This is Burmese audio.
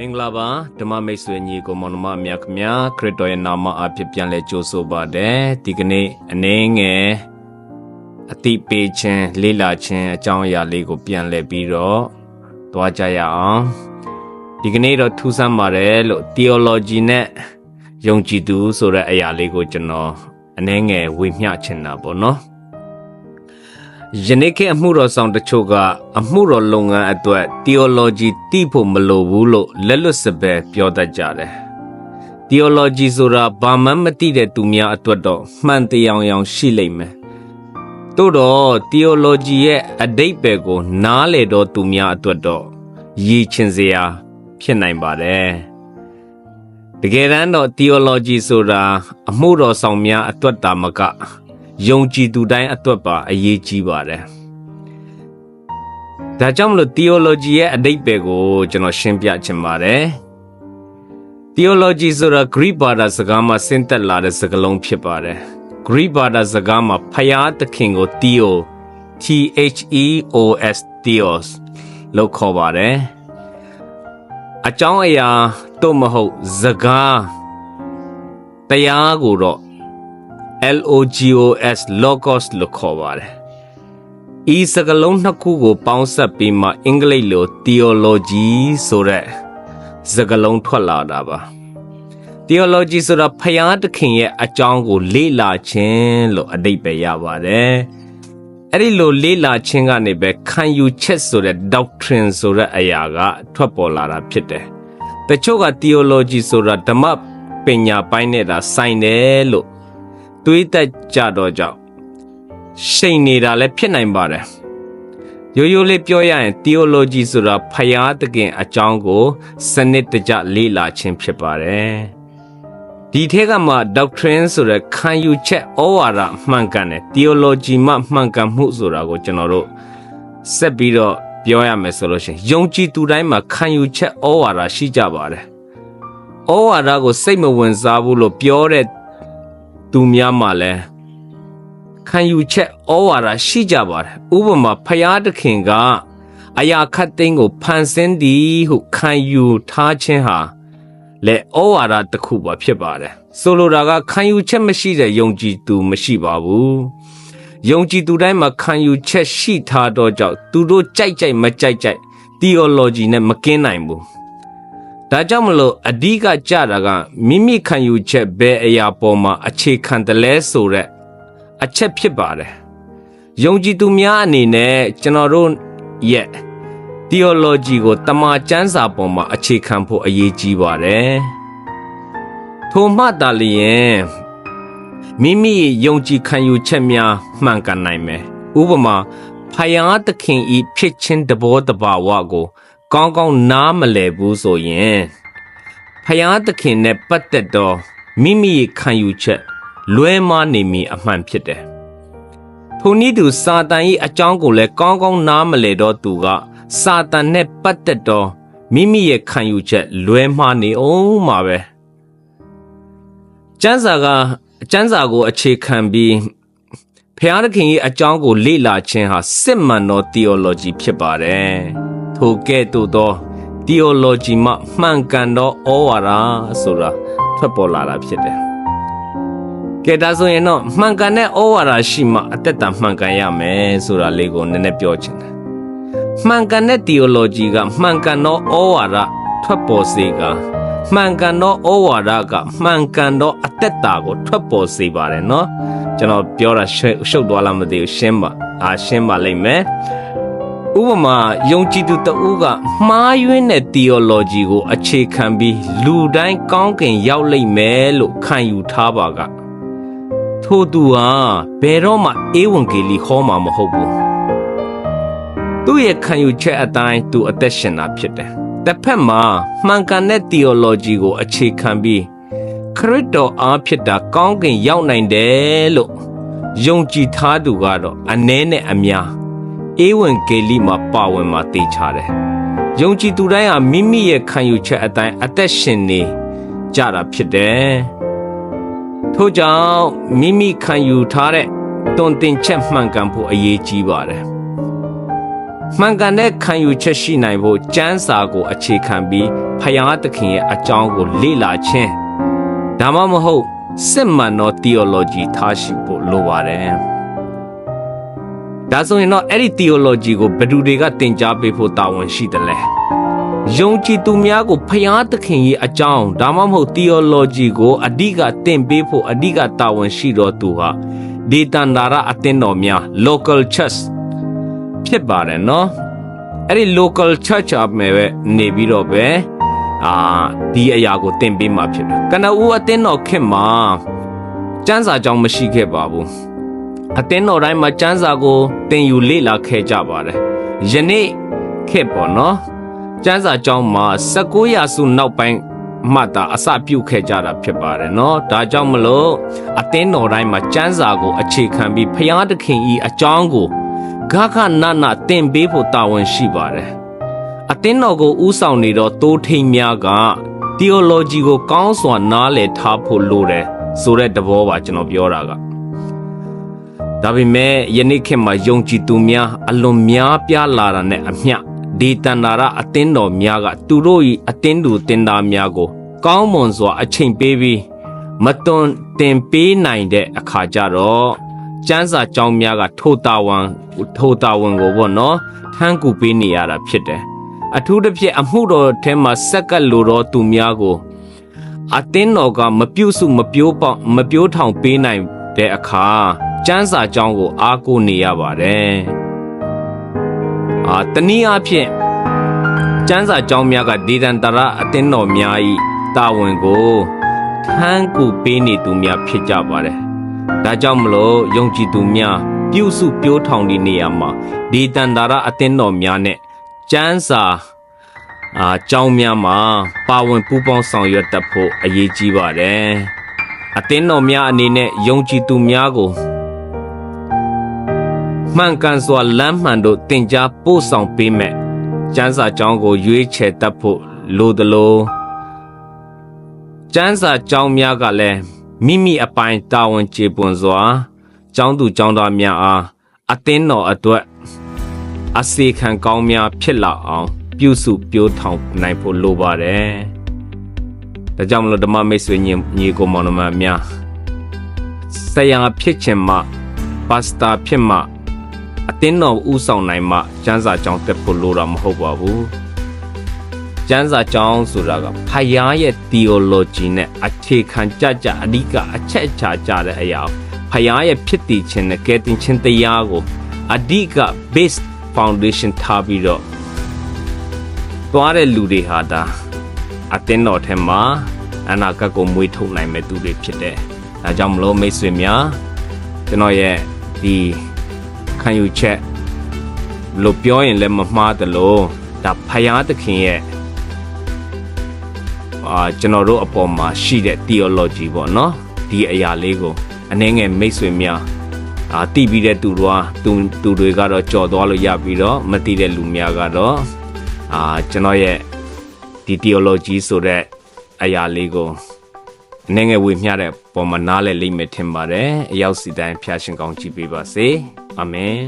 မင်္ဂလာပါဓမ္မမိတ်ဆွေညီကိုမောင်နှမအများခင်ဗျာခရစ်တော်ရဲ့နာမအဖြစ်ပြန်လဲကြိုးဆိုပါတယ်ဒီကနေ့အနေငယ်အတိပေးခြင်းလေးလာခြင်းအကြောင်းအရာလေးကိုပြန်လဲပြီးတော့သွားကြရအောင်ဒီကနေ့တော့ထူးဆန်းပါတယ်လို့ theology နဲ့ယုံကြည်သူဆိုတဲ့အရာလေးကိုကျွန်တော်အနေငယ်ဝေမျှချင်တာပေါ့နော် ယနေ့ခေတ်အမှုတော်ဆောင်တချို့ကအမှုတော်လုပ်ငန်းအတွက် theology သိဖို့မလိုဘူးလို့လက်လွတ်စပယ်ပြောတတ်ကြတယ်။ theology ဆိုတာဘာမှမသိတဲ့သူများအတွက်တော့မှန်တရားအောင်ရှိလိမ့်မယ်။သို့တော့ theology ရဲ့အဓိပ္ပာယ်ကို နားလေတော့သူများအတွက်တော့ရည်ချင်စရာဖြစ်နိုင်ပါတယ်။တကယ်တမ်းတော့ theology ဆိုတာအမှုတော်ဆောင်များအတွက်တာမက ယုံကြည်သူတိုင်းအတွက်ပါအရေးကြီးပါတယ်။ဒါကြောင့်မလို့ theology ရဲ့အဓိပ္ပာယ်ကိုကျွန်တော်ရှင်းပြချင်ပါတယ်။ theology ဆိုတာ Greek ဘာသာစကားမှာဆင်းသက်လာတဲ့စကားလုံးဖြစ်ပါတယ်။ Greek ဘာသာစကားမှာဖယားသခင်ကို theo T H E O S theos လို့ခေါ်ပါတယ်။အကြောင်းအရာတို့မဟုတ်စကားတရားကိုတော့ LOGOS logos လို့ခေါ်ပါတယ်။ဤစကားလုံးနှစ်ခုကို ပေါင်းစပ်ပြီးမှအင်္ဂလိပ်လို theology ဆိုတဲ့စကားလုံးထွက်လာတာပါ။ theology ဆိုတာဖျားသခင်ရဲ့အကြောင်းကို လေ့လာခြင်းလို့အဓိပ္ပာယ်ရပါတယ်။အဲ့ဒီလိုလေ့လာခြင်းကနေပဲခံယူချက်ဆိုတဲ့ doctrine ဆိုတဲ့အရာက ထွက်ပေါ်လာတာဖြစ်တယ်။တချို့က theology ဆိုတာဓမ္မပညာပိုင်းနဲ့သာဆိုင်တယ်လို့ တွေးသက်ကြတော့ကြောင့်ရှိန်နေတာလည်းဖြစ်နိုင်ပါတယ်ရိုးရိုးလေးပြောရရင် theology ဆိုတာဖျားသခင်အကြောင်းကို စနစ်တကျလေ့လာခြင်းဖြစ်ပါတယ်ဒီထက်ကမှ doctrine ဆိုတဲ့ခံယူချက်ဩဝါဒမှန်ကန်တယ် theology မှမှန်ကန်မှုဆိုတာကိုကျွန်တော်တို့ဆက်ပြီးတော့ပြောရမယ်ဆိုလို့ရှိရင်ယုံကြည်သူတိုင်းမှာခံယူချက်ဩဝါဒရှိကြပါတယ်ဩဝါဒကိုစိတ်မဝင်စားဘူးလို့ပြောတဲ့ သူများမှလည်းခံယူချက်ဩဝါဒရှိကြပါတယ်ဥပမာဖယားတခင်ကအရာခတ်သိမ်းကိုဖန်ဆင်းသည်ဟုခံယူထားခြင်းဟာလက်ဩဝါဒတစ်ခုပါဖြစ်ပါတယ်ဆိုလိုတာကခံယူချက်မရှိတဲ့ယုံကြည်သူမရှိပါဘူးယုံကြည်သူတိုင်းမှာခံယူချက်ရှိထားတော့ကြောင့်သူတို့ကြိုက်ကြိုက်မကြိုက်ကြိုက် theology နဲ့မကင်းနိုင်ဘူး ဒါကြောင့်မလို့အဓိကကြတာကမိမိခံယူချက်ဘယ်အရာပေါ်မှာအခြေခံတယ်လဲဆိုတဲ့အချက်ဖြစ်ပါတယ်။ယုံကြည်သူများအနေနဲ့ကျွန်တော်တို့ရဲ့ theology ကိုတမန်ကျမ်းစာပေါ်မှာအခြေခံဖို့အရေးကြီးပါတယ်။ထို့မှသာလျှင်မိမိယုံကြည်ခံယူချက်များမှန်ကန်နိုင်မယ်။ဥပမာဖယားသခင်ဤဖြစ်ခြင်းတဘောတဘာဝကို ကောင်းကောင်းနားမလည်ဘူးဆိုရင်ဖယားသခင်နဲ့ပတ်သက်တော့မိမိရဲ့ခံယူချက်လွဲမှားနေမည်အမှန်ဖြစ်တယ်။ထိုနည်းသူစာတန်၏အကြောင်းကိုလည်းကောင်းကောင်းနားမလည်တော့သူကစာတန်နဲ့ပတ်သက်တော့မိမိရဲ့ခံယူချက်လွဲမှားနေအောင်မှာပဲ။ကျမ်းစာကကျမ်းစာကိုအခြေခံပြီးဖျားသခင်၏အကြောင်းကိုလေ့လာခြင်းဟာစစ်မှန်သော theology ဖြစ်ပါတယ်။ ထိုကဲ့သို့သော theology မှမှန်ကန်သောဩဝါဒဆိုတာထွက်ပေါ်လာတာဖြစ်တယ်။ကဲဒါဆိုရင်တော့မှန်ကန်တဲ့ဩဝါဒရှိမှအသက်တာမှန်ကန်ရမယ်ဆိုတာလေးကိုနည်းနည်းပြောချင်တယ်။မှန်ကန်တဲ့ theology ကမှန်ကန်သောဩဝါဒထွက်ပေါ်စေကမှန်ကန်သောဩဝါဒကမှန်ကန်သောအသက်တာကိုထွက်ပေါ်စေပါတယ်နော်ကျွန်တော်ပြောတာရှုပ်သွားလားမသိဘူးရှင်းပါအာရှင်းပါလိမ့်မယ် ဥပမာယုံကြည်သူတဦးကမှားယွင်းတဲ့ theology ကို အခြေခံပြီးလူတိုင်းကောင်းကင်ရောက်လိမ့်မယ်လို့ခံယူထားပါကထို့သူဟာဘယ်တော့မှဧဝံဂေလိဟောမှာမဟုတ်ဘူးသူ့ရဲ့ခံယူချက်အတိုင်းသူအသက်ရှင်တာဖြစ်တယ်တစ်ဖက်မှာမှန်ကန်တဲ့ theology ကို အခြေခံပြီးခရစ်တော်အားဖြစ်တာကောင်းကင်ရောက်နိုင်တယ်လို့ယုံကြည်ထားသူကတော့အနည်းနဲ့အများ ဧဝံဂေလိမှာပါဝင်မှာသိချတယ်။ယုံကြည်သူတိုင်းဟာမိမိရဲ့ခံယူချက်အတိုင်းအသက်ရှင်နေကြတာဖြစ်တယ်။ထို့ကြောင့်မိမိခံယူထားတဲ့တွင်တင်ချက်မှန်ကန်ဖို့အရေးကြီးပါတယ်။မှန်ကန်တဲ့ခံယူချက်ရှိနိုင်ဖို့ကျမ်းစာကိုအခြေခံပြီးဖယားသခင်ရဲ့အကြောင်းကိုလေ့လာခြင်းဒါမှမဟုတ်စစ်မှန်သော theology ထားရှိဖို့လိုပါတယ် ဒါဆိုရင်တော့အဲ့ဒီ theology ကိုဘယ်သူတွေကသင်ကြားပေးဖို့တာဝန်ရှိတယ်လဲယုံကြည်သူများကိုဖယားသခင်ရဲ့အကြောင်းဒါမှမဟုတ် theology ကိုအဓိကသင်ပေးဖို့အဓိကတာဝန်ရှိတော်သူဟာဒေတန္တာရအသင်းတော်များ local church ဖြစ်ပါတယ်နော်အဲ့ဒီ local church အမယ်ပဲနေပြီးတော့ပဲအာဒီအရာကိုသင်ပေးမှာဖြစ်တယ်ကနဦးအသင်းတော်ခင်မှာစံစာကြောင်းမရှိခဲ့ပါဘူး အသင်းတော်တိုင်းမှာစံစာကိုသင်ယူလေ့လာခဲ့ကြပါတယ်။ယနေ့ခေတ်ပေါ့နော်။စံစာကျောင်းမှာ19ရာစုနောက်ပိုင်းမှတာအစပြုခဲ့ကြတာဖြစ်ပါတယ်နော်။ဒါကြောင့်မလို့အသင်းတော်တိုင်းမှာစံစာကိုအခြေခံပြီးဖျားသခင်ဤအကြောင်းကိုဂခနနသင်ပေးဖို့တာဝန်ရှိပါတယ်။အသင်းတော်ကိုဥဆောင်နေတော့တိုးထိန်များက theology ကိုကောင်းစွာနားလည်ထားဖို့လိုတယ်ဆိုတဲ့သဘောပါကျွန်တော်ပြောတာက။ ဒါပေမဲ့ယနေ့ခေတ်မှာယုံကြည်သူများအလွန်များပြားလာတာနဲ့အမျှဒီတန္တာရအသင်းတော်များကသူတို့၏အသင်းသူတင်သားများကို ကောင်းမွန်စွာအချိန်ပေးပြီးမတွန်တင်ပေးနိုင်တဲ့အခါကျတော့ကျမ်းစာကြောင်းများကထိုတာဝန်ထိုတာဝန်ကိုပေါ့နော်ထမ်းကူပေးနေရတာဖြစ်တယ်အထူးသဖြင့်အမှုတော်ထဲမှာစက်ကပ်လိုတော့သူများကိုအသင်းတော်ကမပြုတ်စုမပြိုးပေါမပြိုးထောင်ပေးနိုင်တဲ့အခါ ကျမ်းစာကြောင်းကို အားကိုးနေရပါတယ်အာတနည်းအားဖြင့်ကျမ်းစာကြောင်းများကဒေသန္တရအသင်းတော်များ၏တာဝန်ကိုထမ်းကူပေးနေသူများဖြစ်ကြပါတယ်ဒါကြောင့်မလို့ယုံကြည်သူများပြုစုပြိုးထောင်ဒီနေရာမှာဒေသန္တရအသင်းတော်များနဲ့ကျမ်းစာအာကြောင်းများမှာပါဝင်ပူးပေါင်းဆောင်ရွက်တတ်ဖို့အရေးကြီးပါတယ်။အသင်းတော်များအနေနဲ့ယုံကြည်သူများကို မှန်ကန်စွာလမ်းမှန်တို့တင် जा ပို့ဆောင်ပေးမယ်။ကျမ်းစာကြောင်းကိုရွေးချယ်တတ်ဖို့လိုသလိုကျမ်းစာကြောင်းများကလည်းမိမိအပိုင်တာဝန်ကျေပွန်စွာကျောင်းသူကျောင်းသားများအားအသင်းတော်အတွက်အစေခံကောင်းများဖြစ်လာအောင်ပြုစုပြောထောင်နိုင်ဖို့လိုပါတယ်။ဒါကြောင့်မလို့ဓမ္မမိတ်ဆွေညီညီကိုမောင်နှမများဆရာဖြစ်ခြင်းမှပါစတာဖြစ်မှ အတင်းတော်ဥဆောင်နိုင်မှကျမ်းစာကြောင်းတက်ဖို့လိုတာမဟုတ်ပါဘူး။ကျမ်းစာကြောင်းဆိုတာကဖယားရဲ့ theology နဲ့အခြေခံကြကြအဓိကအချက်အချာကြတဲ့အရာဖယားရဲ့ဖြစ်တည်ခြင်းနဲ့ကယ်တင်ခြင်းတရားကိုအဓိက base foundation ထားပြီးတော့သွားတဲ့လူတွေဟာဒါအတင်းတော်ထဲမှာအနာဂတ်ကိုမွေးထုတ်နိုင်မဲ့သူတွေဖြစ်တယ်။ဒါကြောင့်မလို့မိတ်ဆွေများကျွန်တော်ရဲ့ဒီ ခံယူချက်လို့ပြောရင်လည်းမမှားတယ်လို့ဒါဖယားသခင်ရဲ့အာကျွန်တော်တို့အပေါ်မှာရှိတဲ့ theology ပေါ့နော်ဒီအရာလေးကိုအနည်းငယ်မိတ်ဆွေများအာတိပြီးတဲ့သူတို့သူသူတွေကတော့ကြော်သွားလို့ရပြီးတော့မတိတဲ့လူများကတော့အာကျွန်တော်ရဲ့ဒီ theology ဆိုတဲ့အရာလေးကို အနေငယ်ဝေမျှတဲ့ပုံမှာနားလည်လိမ့်မယ်ထင်ပါတယ်အရောက်စီတိုင်းဖျားရှင်ကောင်းကြည့်ပေးပါစေအာမင်